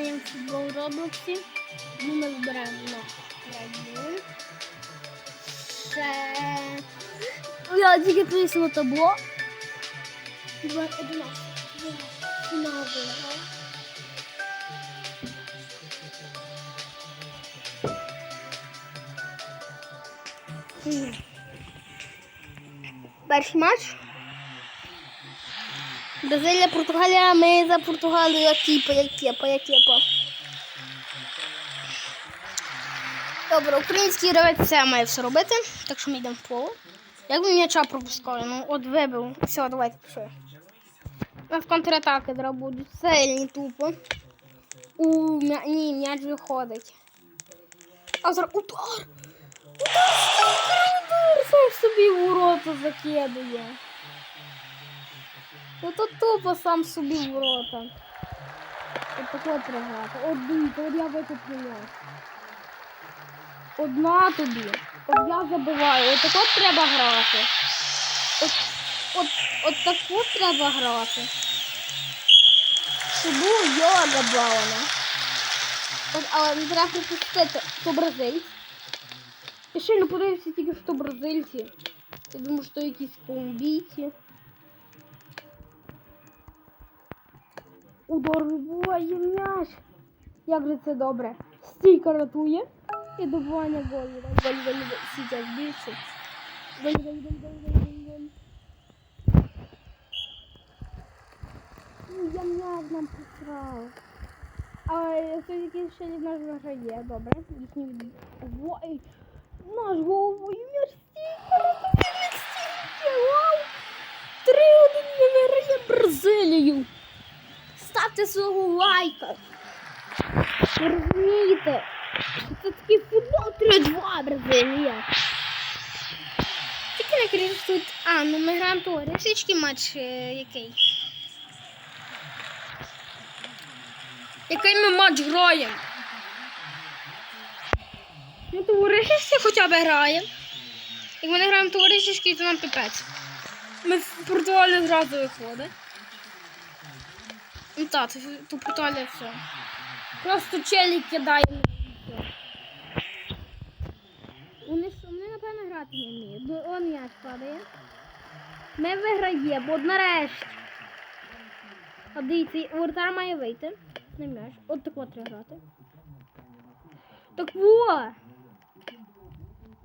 граємо в футбол в Роблоксі. Ну, ми збираємо на Red Ще... Я тільки повісила табло. Два, одинадцять. Фінал Бразилія, Португалія, ми за Португалію, як кіпа, як кіпа, як кіпа. Добре, український гравець все має все робити, так що ми йдемо в поле. Як ми м'яча пропускали? Ну, от вибив. Все, давайте пішли. У нас контратаки зараз будуть сильні тупо. У ні, м'яч виходить. А зараз удар! Удар! Удар! Сам собі в ворота закидує. Ну то тупо сам собі в ворота. От такого треба грати. От я викуплю. Одна тобі. От я забиваю. От тако треба грати. От, от, от таку треба грати. Щоб був йога бавана. От, але не треба пропустити, то бразильці. Я ще не подивився тільки, що бразильці. Я думаю, що якісь колумбійці. Удар вибиває м'яч. Як же це добре. Стійка рятує. І добування голів. Голь, голь. Сітя голь, голь, голь, голь, голь, голь. Ну, я м'яч нам посрав. А все-таки ще наш виграє. Добре. Їхній від... Ой, наш головою м'яч стійка рятує від стійки. Вау! 3-1 ми виграє Бразилію. Ставте свого лайка. Ви Розумієте? Це такий футбол 3-2 Бразилія. Тільки не крізь тут. А, ну ми граємо товаришечки матч е, який. Який ми матч граємо? Ну, товаришечки хоча б граємо. Як ми не граємо товаришечки, то нам пипець. Ми в Португалію зразу виходить. Ну так, Португалія все. Просто челі кидає. Вони, вони напевно грати не вміють. Бо он м'яч падає. Ми виграємо, от нарешті. А дивіться, воротар має вийти. Не м'яч. От так от треба грати. Так во!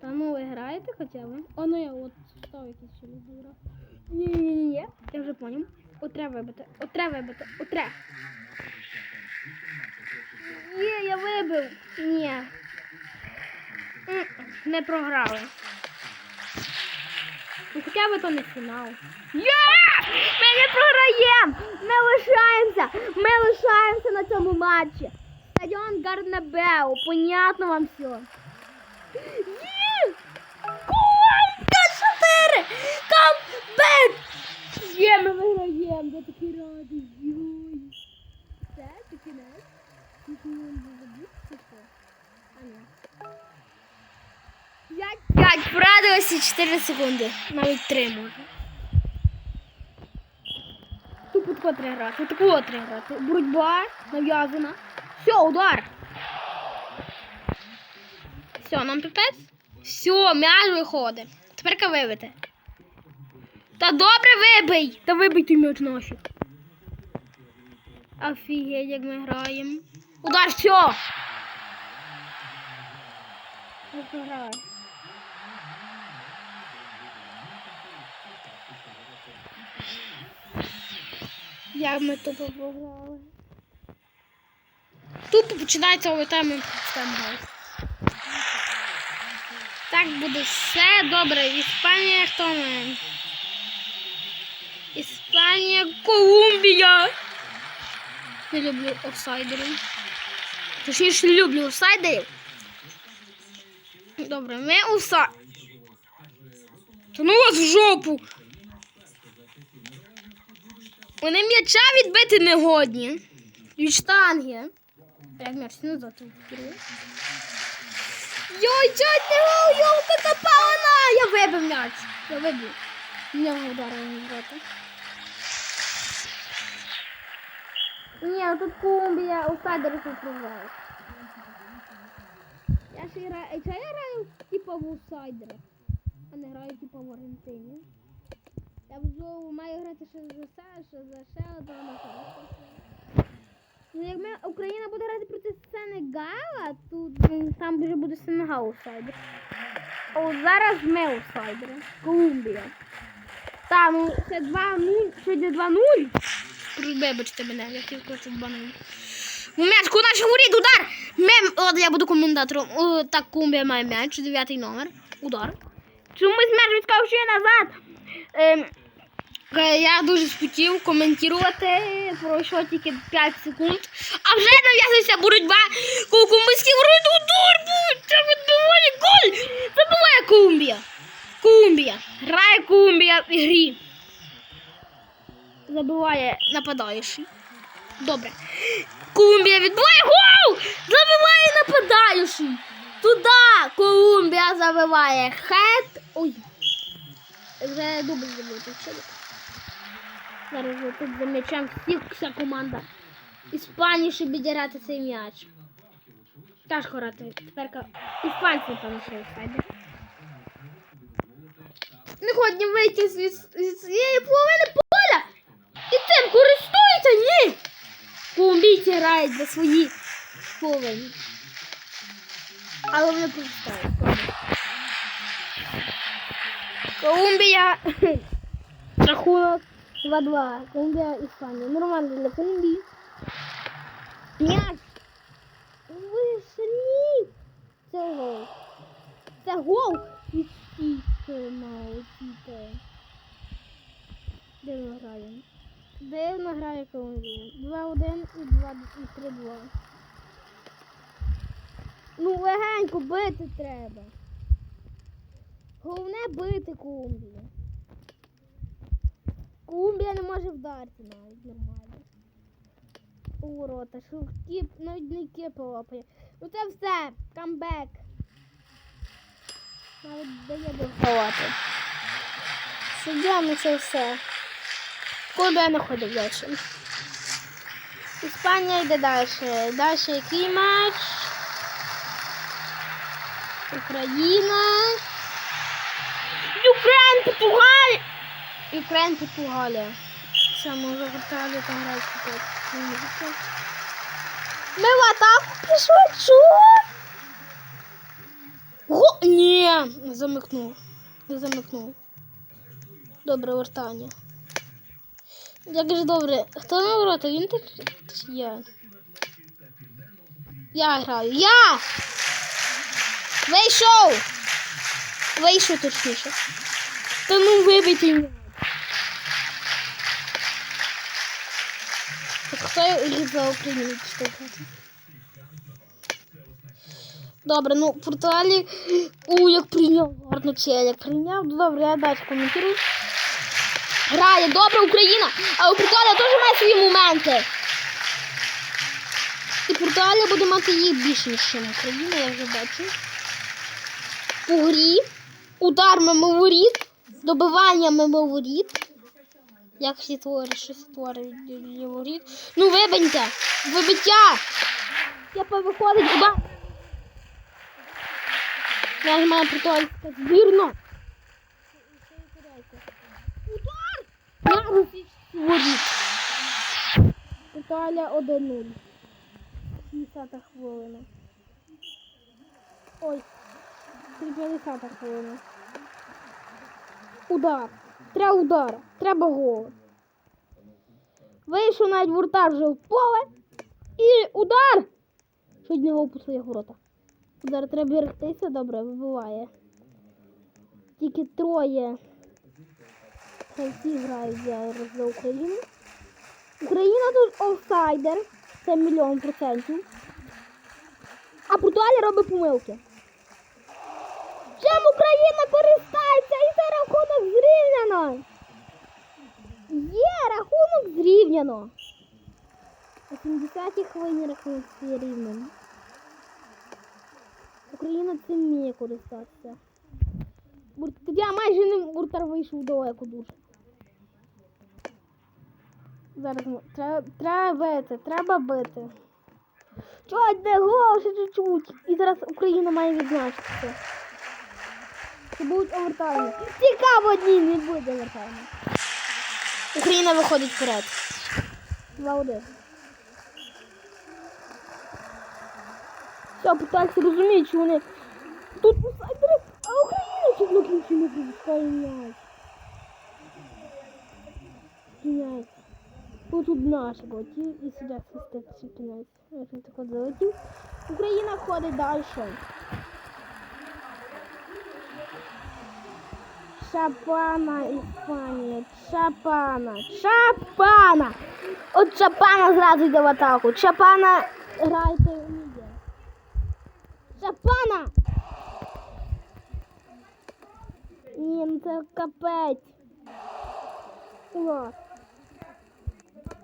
Та ну ви граєте хоча б? О, ну я от став якийсь сюди. Ні-ні-ні, я вже поняв. Треба вибити, от треба вибити, от треба. Є, я вибив. Ні. Не програли. Ну, хоча б то не фінал. Є! Ми не програємо! Ми лишаємося! Ми лишаємося на цьому матчі. Стадіон Гарнабеу. Понятно вам все. Є! Гол! 5-4! Камбек! Є, ми виграємо! Я такий радий. Йой. Це ти кінець? Тільки не забудь, чи що? А ні. 5-5, порадилося 4 секунди. Навіть 3 може. Тут тако треба грати, тако треба грати. Боротьба нав'язана. Все, удар. Все, нам пипець. Все, м'яч виходить. Тепер вибити. Та добре вибий! Та вибий ти м'яч нафіг. Офігеть, як ми граємо. Удар, все! Ми програли. Як ми тупо програли. Тупо починається овертайм стендгайс. Так буде все добре. Іспанія хто ми? Іспанія, Колумбія. Не люблю офсайдерів. Точніше, не люблю офсайдерів. Добре, ми офсайд. Та ну вас в жопу. Вони м'яча відбити не годні. Від штанги. Як м'яч назад вкрив. Йой, чуть не гол, йолка капана! Я вибив м'яч. Я вибив. В нього ударили в рота. Ні, тут Колумбія аутсайдери тут програють. Я ж граю. Ей, Чого я граю типа в аутсайдера? А не граю типа в Аргентині. Я буду маю грати ще за ще, ще за ще одного. Ну, як ми, Україна буде грати проти Сенегала, м, там вже буде Сенегал аутсайдер. А зараз ми аутсайдери. Колумбія. Та, ну це 2-0, сьогодні 2-0. Вибачте мене, я хотів просто 2-0. М'яч, куди ж горить, удар! Мем, от я буду коментатором. О, так, Колумбія має м'яч, дев'ятий номер. Удар. Чомусь м'яч відскочує назад. Ем, е, я дуже спотів коментувати, пройшло тільки 5 секунд. А вже нав'язується боротьба. Колумбійський ворот удар буде. Це відбиває голь. Забиває Колумбія. Колумбія. Грає Колумбія в грі. Забиває нападаючий. Добре. Колумбія відбиває гол! Забиває нападаючий. Туди Колумбія забиває хет. Ой. Вже дубль забив. Зараз тут за м'ячем вся команда. Іспанії, щоб відіграти цей м'яч. Тяжко грати. Тепер іспанці, що офсайди. Не годні вийти з цієї половини поля. І цим користуються? Ні. Колумбійці грають за свої половини. Але вони користуються. Колумбія. Рахунок 2-2. Колумбія, Іспанія. Нормально для Колумбії. М'яч. Вишнів. Це гол. Це гол. І стійте, маусіте. Де ми граємо? Дивно грає Колумбія. 2-1 і 2 і 3-2. Ну, легенько бити треба. Головне бити Колумбію. Колумбія не може вдарити навіть нормально. У ворота, що кіп, навіть не кіпи лопає. Ну це все, камбек. Навіть дає догравати. Суддями це все. Колумбія не ходить далі. Іспанія йде далі. Далі який матч? Україна. Україн, Португалія. Україн, Португалія. Може Португалія там грають капець. Ми в атаку пішли, чого? Го... Ні, замикнув. Замикнув. Добре, вертання. Як же добре. Хто на ворота? Він так чи я? Я граю. Я! Вийшов! Вийшов точніше. Та ну вибийте мене. Хто за Україну відштовхувати? Добре, ну Португалії. У, як прийняв гарно як прийняв. Добре, я далі коментую. Грає, добре Україна, а у Португалія теж має свої моменти. І Португалія буде мати їх більше, ніж Україна, я вже бачу. У грі. Удар мимо воріт. Добивання мимо воріт. Як всі твори, щось твори від воріт. Ну вибеньте! Вибиття! Я повиходить удар. Я ж маю притольська збірно. На русічці воріт. Італія 1-0. 50 хвилина. Ой. 50 хвилина. Удар. Треба удар. Треба гол. Вийшов навіть вратар вже в поле. І удар! Чуть не своїх воротах. Зараз треба берегтися, добре, вибиває. Тільки троє. Всі грають за Україну. Україна тут офсайдер. Це мільйон процентів. А Португалія робить помилки. Чим Україна користається і це рахунок зрівняно. Є рахунок зрівняно. На 70-й хвилині рахунок зрівняно. Україна цим вміє користатися. Я майже не буртар вийшов далеко дуже. Зараз ми- треба, треба бити, треба бити. Чуть де гол, ще чуть-чуть. І зараз Україна має відзначитися. Це будуть овертайми. Цікаво, ні, не буде овертайми. Україна виходить вперед. 2-1. Все, питаюся розуміють, що вони тут інсайдери, а Україна чи на кінці не пропускає м'яч. Кінець. Ось тут наші боті і сюди свистить кінець. Як так от залетів. Україна ходить далі. Чапана Іспанія. Чапана. Чапана. От Чапана зразу йде в атаку. Чапана грайте у міді. Чапана! Ні, ну це капець. Клас.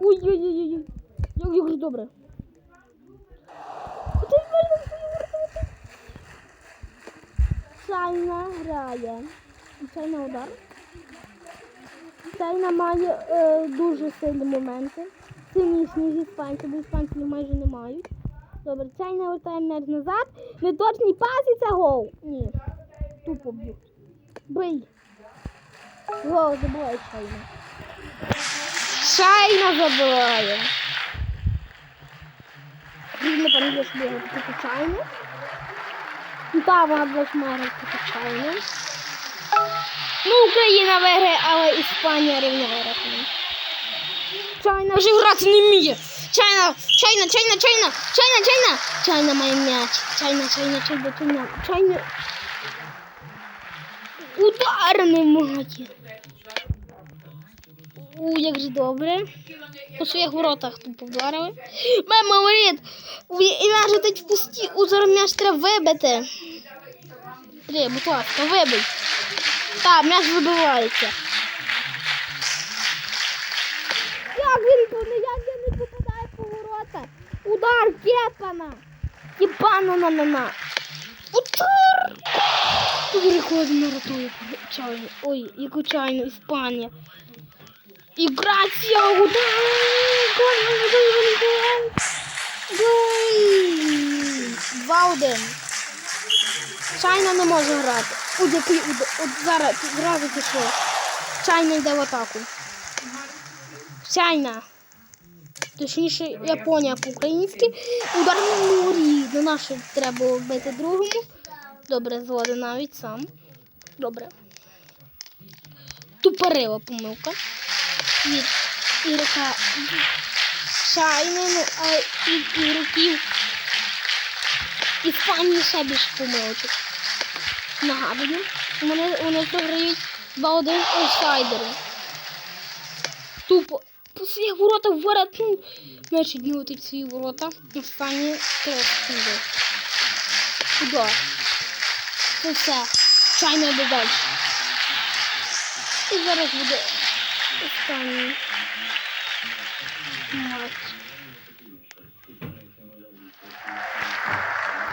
Ой-ой-ой-ой. Як, як же добре. Чайна грає. Чайна удар. Чайна має е, дуже сильні моменти. Сильніші, ніж іспанці, бо іспанці майже не мають. Добре, чайна вертає м'яч назад. Неточний пас і це гол. Ні. Тупо б'ють. Бий. Гол забиває чайна. Не пам'ятає, що бігає проти чайни. Ну так, вона має грати проти. Ну, Україна виграє, але Іспанія рівняє рахунок. Чайна Вже грати не вміє. Чайна, чайна, чайна, чайна, чайна, чайна. Чайна має м'яч. Чайна, чайна, чайна, чайна. Чайна. Удар немає. У, як же добре. По своїх воротах тупо вдарили. Мама говорить, і м'яч летить в пусті. У зараз треба вибити. Три, будь ласка, вибий. Так, м'яч вибивається. Як він як він не попадає по ворота? Удар Кепана. Кепана на на. Удар! Переходимо чайну. Ой, яку чайну, Іспанія. Гол! Гол! Два один. Чайна не може грати. От який. От зараз зразу пішло. Чайна йде в атаку. Чайна. Точніше, Японія по-українськи. Удар на морі. На нашу треба було бити другому. Добре, згоден навіть сам. Добре. Тупорила помилка. Від ігрока Чайни, ну, а від ігроків Іспанії ще більше помилочок. Нагадую, вони, вони програють 2-1 офсайдери. Тупо по своїх воротах воротну. Значить, не летить свої ворота. І останні три секунди. Це все. Чайно йде далі. І зараз буде останній матч.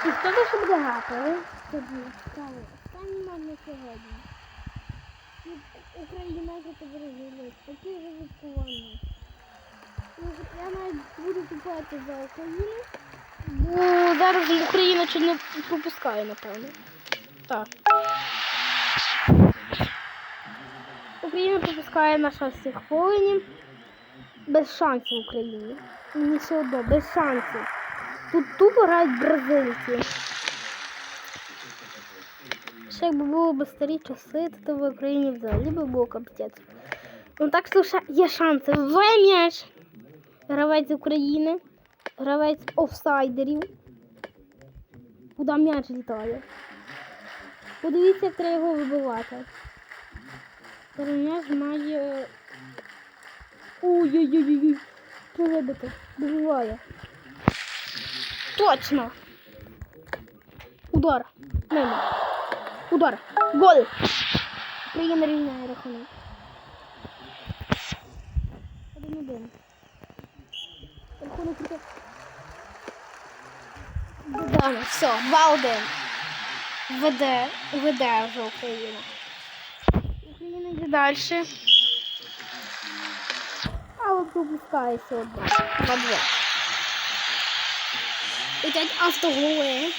І хто ще буде грати? Це буде цікаво. Останній матч на сьогодні. Україна проти Бразилії. Такі випадкування. Я навіть буду купувати за Україну. Бо зараз Україна чи не пропускає, напевно. Так. Україна пропускає на шостій хвилині. Без шансів Україні. Мені все одно, без шансів. Тут тупо грають бразильці. Ще якби було б старі часи, то в Україні взагалі би було капець. Ну так ще є шанси. В м'яч. Гравець України. Гравець офсайдерів. Куди м'яч літає. Подивіться, як треба його вибивати. М'яч має. Ой-ой-ой-ой. Що вибити? Добиває. Точно. Удар. Мимо. Удар. Гол. Україна рівняє рахунок. Один-один. Рахунок крути. Додано. Все, 2-1. Веде, веде вже Україна. Далі. Але пропускається одна. Два-два. Летять автоголи.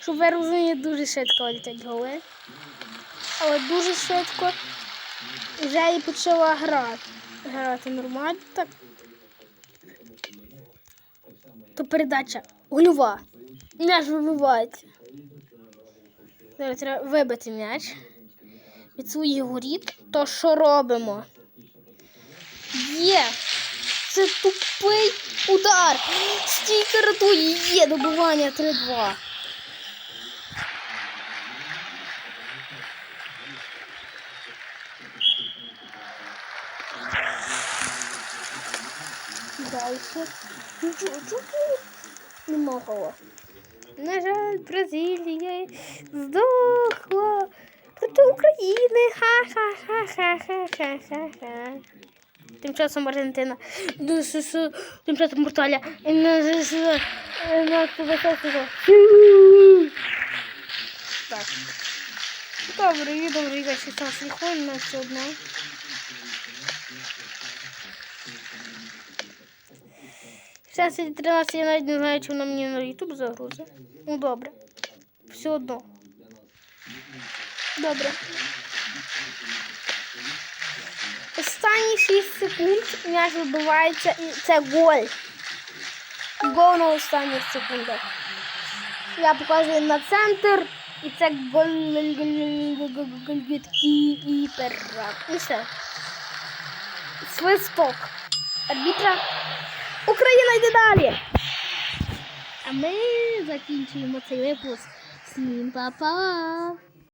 Щоб ви розуміли, дуже швидко летять голи. Але дуже швидко вже і почала грати. Грати нормально так. То передача гольова. М'яч вибивається. Зараз треба вибити м'яч від своїх воріт. То що робимо? Є! Це тупий удар! Стійка рятує! Є добивання 3-2. Дальше. Нічого, чого? Нема кого. На жаль, Бразилія здохла проти України. Ха-ха-ха-ха-ха-ха-ха. Тим часом Аргентина. Ну, Тим часом сестру. Так. Добре, я ще час легко, на все одно. Зараз 13 я навіть не знаю, чи вона мені на YouTube загрузить. Ну добре. Все одно. Добре. Останні 6 секунд м'яч вибивається і це гол. Гол на останніх секундах. Я показую на центр і це гол від кіпера. І все. Свисток. Арбітра. Україна йде далі. А ми закінчуємо цей випуск. Всім па-па!